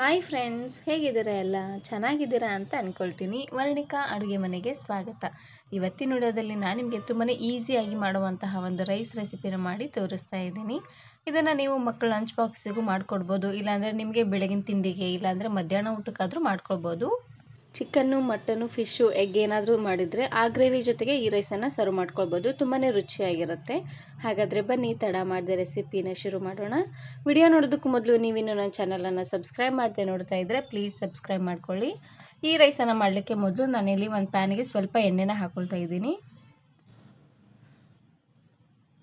Hi friends ಹೇಗಿದ್ದೀರಾ ಎಲ್ಲ? ಚೆನ್ನಾಗಿದ್ದೀರಾ ಅಂತ ಅಂದ್ಕೊಳ್ತೀನಿ ವರ್ಣಿಕಾ ಅಡುಗೆ ಮನೆಗೆ ಸ್ವಾಗತ. ಇವತ್ತಿನ ವಿಡಿಯೋದಲ್ಲಿ ನಾನು ನಿಮಗೆ ತುಂಬಾ ಈಸಿಯಾಗಿ ಮಾಡುವಂತಹ ಒಂದು ರೈಸ್ ರೆಸಿಪಿನ ಮಾಡಿ ತೋರಿಸ್ತಾ ಇದ್ದೀನಿ. ಇದನ್ನು ನೀವು ಮಕ್ಕಳ ಲಂಚ್ ಬಾಕ್ಸಿಗೂ ಮಾಡಿಕೊಡ್ಬೋದು. ಇಲ್ಲಾಂದರೆ ನಿಮಗೆ ಬೆಳಗಿನ ತಿಂಡಿಗೆ, ಇಲ್ಲಾಂದರೆ ಮಧ್ಯಾಹ್ನ ಊಟಕ್ಕಾದರೂ ಮಾಡ್ಕೊಳ್ಬೋದು. ಚಿಕನ್ನು ಮಟನ್ನು ಫಿಶ್ಶು ಎಗ್ ಏನಾದರೂ ಮಾಡಿದರೆ ಆ ಗ್ರೇವಿ ಜೊತೆಗೆ ಈ ರೈಸನ್ನು ಸರ್ವ್ ಮಾಡ್ಕೊಳ್ಬೋದು. ತುಂಬಾ ರುಚಿಯಾಗಿರುತ್ತೆ. ಹಾಗಾದರೆ ಬನ್ನಿ, ತಡ ಮಾಡಿದೆ ರೆಸಿಪಿನ ಶುರು ಮಾಡೋಣ. ವಿಡಿಯೋ ನೋಡೋದಕ್ಕೂ ಮೊದಲು ನೀವಿನ್ನು ನನ್ನ ಚಾನಲನ್ನು ಸಬ್ಸ್ಕ್ರೈಬ್ ಮಾಡದೆ ನೋಡ್ತಾ ಇದ್ದರೆ ಪ್ಲೀಸ್ ಸಬ್ಸ್ಕ್ರೈಬ್ ಮಾಡ್ಕೊಳ್ಳಿ. ಈ ರೈಸನ್ನು ಮಾಡಲಿಕ್ಕೆ ಮೊದಲು ನಾನಿಲ್ಲಿ ಒಂದು ಪ್ಯಾನಿಗೆ ಸ್ವಲ್ಪ ಎಣ್ಣೆನ ಹಾಕೊಳ್ತಾ ಇದ್ದೀನಿ.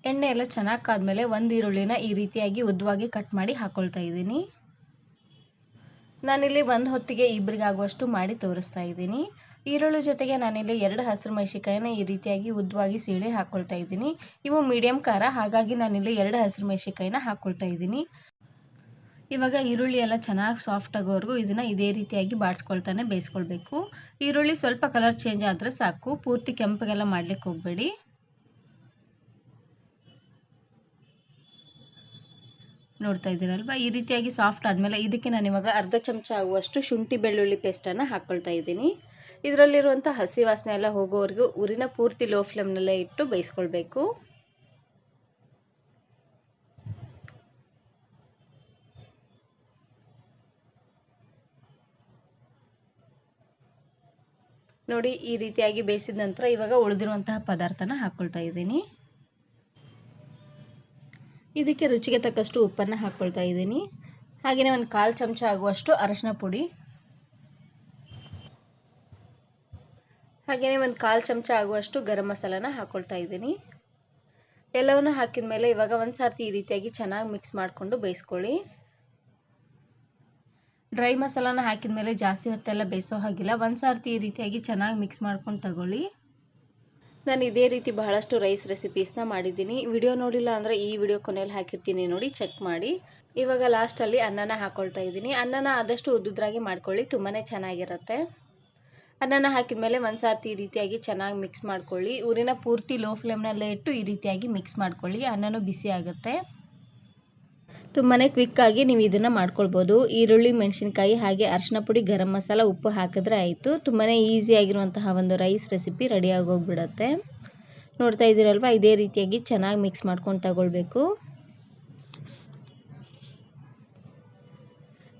ಎಣ್ಣೆ ಎಲ್ಲ ಚೆನ್ನಾಗಿ ಕಾದ್ಮೇಲೆ ಒಂದು ಈರುಳ್ಳಿನ ಈ ರೀತಿಯಾಗಿ ಉದ್ದವಾಗಿ ಕಟ್ ಮಾಡಿ ಹಾಕ್ಕೊಳ್ತಾ ಇದ್ದೀನಿ. ನಾನಿಲ್ಲಿ ಒಂದು ಹೊತ್ತಿಗೆ ಇಬ್ಬರಿಗಾಗುವಷ್ಟು ಮಾಡಿ ತೋರಿಸ್ತಾ ಇದ್ದೀನಿ. ಈರುಳ್ಳಿ ಜೊತೆಗೆ ನಾನಿಲ್ಲಿ ಎರಡು ಹಸಿರು ಮೆಣಸಿಕಾಯಿನ ಈ ರೀತಿಯಾಗಿ ಉದ್ದವಾಗಿ ಸೀಳಿ ಹಾಕ್ಕೊಳ್ತಾ ಇದ್ದೀನಿ. ಇವು ಮೀಡಿಯಂ ಖಾರ, ಹಾಗಾಗಿ ನಾನಿಲ್ಲಿ ಎರಡು ಹಸಿರು ಮೆಣಸಿಕಾಯಿನ ಹಾಕ್ಕೊಳ್ತಾ ಇದ್ದೀನಿ. ಇವಾಗ ಈರುಳ್ಳಿ ಎಲ್ಲ ಚೆನ್ನಾಗಿ ಸಾಫ್ಟ್ ಆಗೋವರೆಗೂ ಇದನ್ನು ಇದೇ ರೀತಿಯಾಗಿ ಬಾಡಿಸ್ಕೊಳ್ತಾನೆ ಬೇಯಿಸ್ಕೊಳ್ಬೇಕು. ಈರುಳ್ಳಿ ಸ್ವಲ್ಪ ಕಲರ್ ಚೇಂಜ್ ಆದರೆ ಸಾಕು. ಪೂರ್ತಿ ಕೆಂಪಗೆಲ್ಲ ಮಾಡ್ಲಿಕ್ಕೆ ಹೋಗಬೇಡಿ. ನೋಡ್ತಾ ಇದ್ದೀರಲ್ವ? ಈ ರೀತಿಯಾಗಿ ಸಾಫ್ಟ್ ಆದಮೇಲೆ ಇದಕ್ಕೆ ನಾನು ಇವಾಗ ಅರ್ಧ ಚಮಚ ಆಗುವಷ್ಟು ಶುಂಠಿ ಬೆಳ್ಳುಳ್ಳಿ ಪೇಸ್ಟನ್ನು ಹಾಕ್ಕೊಳ್ತಾ ಇದ್ದೀನಿ. ಇದರಲ್ಲಿರುವಂಥ ಹಸಿ ವಾಸನೆ ಎಲ್ಲ ಹೋಗೋವರೆಗೂ ಉರಿನ ಪೂರ್ತಿ ಲೋ ಫ್ಲೇಮ್ನಲ್ಲೇ ಇಟ್ಟು ಬೇಯಿಸ್ಕೊಳ್ಬೇಕು. ನೋಡಿ ಈ ರೀತಿಯಾಗಿ ಬೇಯಿಸಿದ ನಂತರ ಇವಾಗ ಉಳಿದಿರುವಂತಹ ಪದಾರ್ಥನ ಹಾಕ್ಕೊಳ್ತಾ ಇದ್ದೀನಿ. ಇದಕ್ಕೆ ರುಚಿಗೆ ತಕ್ಕಷ್ಟು ಉಪ್ಪನ್ನು ಹಾಕ್ಕೊಳ್ತಾ ಇದ್ದೀನಿ. ಹಾಗೆಯೇ ಒಂದು ಕಾಲು ಚಮಚ ಆಗುವಷ್ಟು ಅರಶಿನ ಪುಡಿ. ಹಾಗೆಯೇ ಒಂದು ಕಾಲು ಚಮಚ ಆಗುವಷ್ಟು ಗರಂ ಮಸಾಲಾನ ಹಾಕ್ಕೊಳ್ತಾ ಇದ್ದೀನಿ. ಎಲ್ಲವನ್ನು ಹಾಕಿದ ಮೇಲೆ ಇವಾಗ ಒಂದು ಸರ್ತಿ ಈ ರೀತಿಯಾಗಿ ಚೆನ್ನಾಗಿ ಮಿಕ್ಸ್ ಮಾಡಿಕೊಂಡು ಬೇಯಿಸ್ಕೊಳ್ಳಿ. ಡ್ರೈ ಮಸಾಲಾನ ಹಾಕಿದ ಮೇಲೆ ಜಾಸ್ತಿ ಹೊತ್ತೆಲ್ಲ ಬೇಯಿಸೋ ಹಾಗಿಲ್ಲ. ಒಂದು ಸರ್ತಿ ಈ ರೀತಿಯಾಗಿ ಚೆನ್ನಾಗಿ ಮಿಕ್ಸ್ ಮಾಡ್ಕೊಂಡು ತಗೊಳ್ಳಿ. ನಾನು ಇದೇ ರೀತಿ ಬಹಳಷ್ಟು ರೈಸ್ ರೆಸಿಪೀಸ್ನ ಮಾಡಿದ್ದೀನಿ. ವಿಡಿಯೋ ನೋಡಿಲ್ಲ ಅಂದರೆ ಈ ವಿಡಿಯೋ ಕೊನೆಯಲ್ಲಿ ಹಾಕಿರ್ತೀನಿ ನೋಡಿ ಚೆಕ್ ಮಾಡಿ. ಇವಾಗ ಲಾಸ್ಟಲ್ಲಿ ಅನ್ನನ ಹಾಕ್ಕೊಳ್ತಾ ಇದ್ದೀನಿ. ಅನ್ನನ ಆದಷ್ಟು ಉದ್ದುದ್ರಾಗಿ ಮಾಡ್ಕೊಳ್ಳಿ ತುಂಬಾ ಚೆನ್ನಾಗಿರುತ್ತೆ. ಅನ್ನನ ಹಾಕಿದ ಮೇಲೆ ಒಂದು ಈ ರೀತಿಯಾಗಿ ಚೆನ್ನಾಗಿ ಮಿಕ್ಸ್ ಮಾಡ್ಕೊಳ್ಳಿ. ಊರಿನ ಪೂರ್ತಿ ಲೋ ಫ್ಲೇಮ್ನಲ್ಲೇ ಇಟ್ಟು ಈ ರೀತಿಯಾಗಿ ಮಿಕ್ಸ್ ಮಾಡ್ಕೊಳ್ಳಿ. ಅನ್ನನೂ ಬಿಸಿ ಆಗುತ್ತೆ. ತುಂಬಾ ಕ್ವಿಕ್ಕಾಗಿ ನೀವು ಇದನ್ನು ಮಾಡ್ಕೊಳ್ಬೋದು. ಈರುಳ್ಳಿ, ಮೆಣಸಿನ್ಕಾಯಿ ಹಾಗೆ ಅರಿಶಿನ ಪುಡಿ, ಗರಂ ಮಸಾಲ, ಉಪ್ಪು ಹಾಕಿದ್ರೆ ಆಯಿತು. ತುಂಬಾ ಈಸಿಯಾಗಿರುವಂತಹ ಒಂದು ರೈಸ್ ರೆಸಿಪಿ ರೆಡಿ ಆಗೋಗ್ಬಿಡತ್ತೆ. ನೋಡ್ತಾ ಇದ್ದೀರಲ್ವ? ಇದೇ ರೀತಿಯಾಗಿ ಚೆನ್ನಾಗಿ ಮಿಕ್ಸ್ ಮಾಡ್ಕೊಂಡು ತಗೊಳ್ಬೇಕು.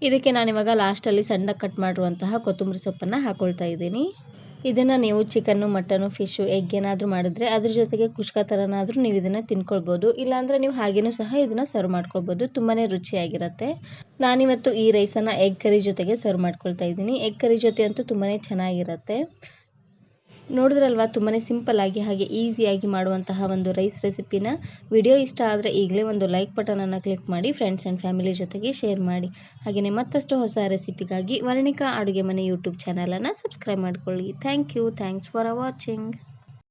ಇದಕ್ಕೆ ನಾನಿವಾಗ ಲಾಸ್ಟಲ್ಲಿ ಸಣ್ಣದಾಗಿ ಕಟ್ ಮಾಡಿರುವಂತಹ ಕೊತ್ತಂಬರಿ ಸೊಪ್ಪನ್ನು ಹಾಕ್ಕೊಳ್ತಾ ಇದ್ದೀನಿ. ಇದನ್ನು ನೀವು ಚಿಕನ್ನು ಮಟನು ಫಿಶ್ಶು ಎಗ್ ಏನಾದರೂ ಮಾಡಿದ್ರೆ ಅದ್ರ ಜೊತೆಗೆ ಕುಷ್ಕ ಥರನಾದರೂ ನೀವು ಇದನ್ನು ತಿನ್ಕೊಳ್ಬೋದು. ಇಲ್ಲಾಂದರೆ ನೀವು ಹಾಗೇನೂ ಸಹ ಇದನ್ನು ಸರ್ವ್ ಮಾಡ್ಕೊಳ್ಬೋದು. ತುಂಬಾ ರುಚಿಯಾಗಿರುತ್ತೆ. ನಾನಿವತ್ತು ಈ ರೈಸನ್ನು ಎಗ್ ಕರಿ ಜೊತೆಗೆ ಸರ್ವ್ ಮಾಡ್ಕೊಳ್ತಾ ಇದ್ದೀನಿ. ಎಗ್ ಕರಿ ಜೊತೆ ಅಂತೂ ತುಂಬಾ ಚೆನ್ನಾಗಿರುತ್ತೆ. ನೋಡಿದ್ರಲ್ವ? ತುಂಬಾ ಸಿಂಪಲ್ಲಾಗಿ ಹಾಗೆ ಈಸಿಯಾಗಿ ಮಾಡುವಂತಹ ಒಂದು ರೈಸ್ ರೆಸಿಪಿನ ವಿಡಿಯೋ ಇಷ್ಟ ಆದರೆ ಈಗಲೇ ಒಂದು ಲೈಕ್ ಬಟನನ್ನು ಕ್ಲಿಕ್ ಮಾಡಿ ಫ್ರೆಂಡ್ಸ್ ಆ್ಯಂಡ್ ಫ್ಯಾಮಿಲಿ ಜೊತೆಗೆ ಶೇರ್ ಮಾಡಿ. ಹಾಗೆಯೇ ಮತ್ತಷ್ಟು ಹೊಸ ರೆಸಿಪಿಗಾಗಿ ವರ್ಣಿಕಾ ಅಡುಗೆ ಮನೆ ಯೂಟ್ಯೂಬ್ ಚಾನಲನ್ನು ಸಬ್ಸ್ಕ್ರೈಬ್ ಮಾಡ್ಕೊಳ್ಳಿ. Thank you thanks for watching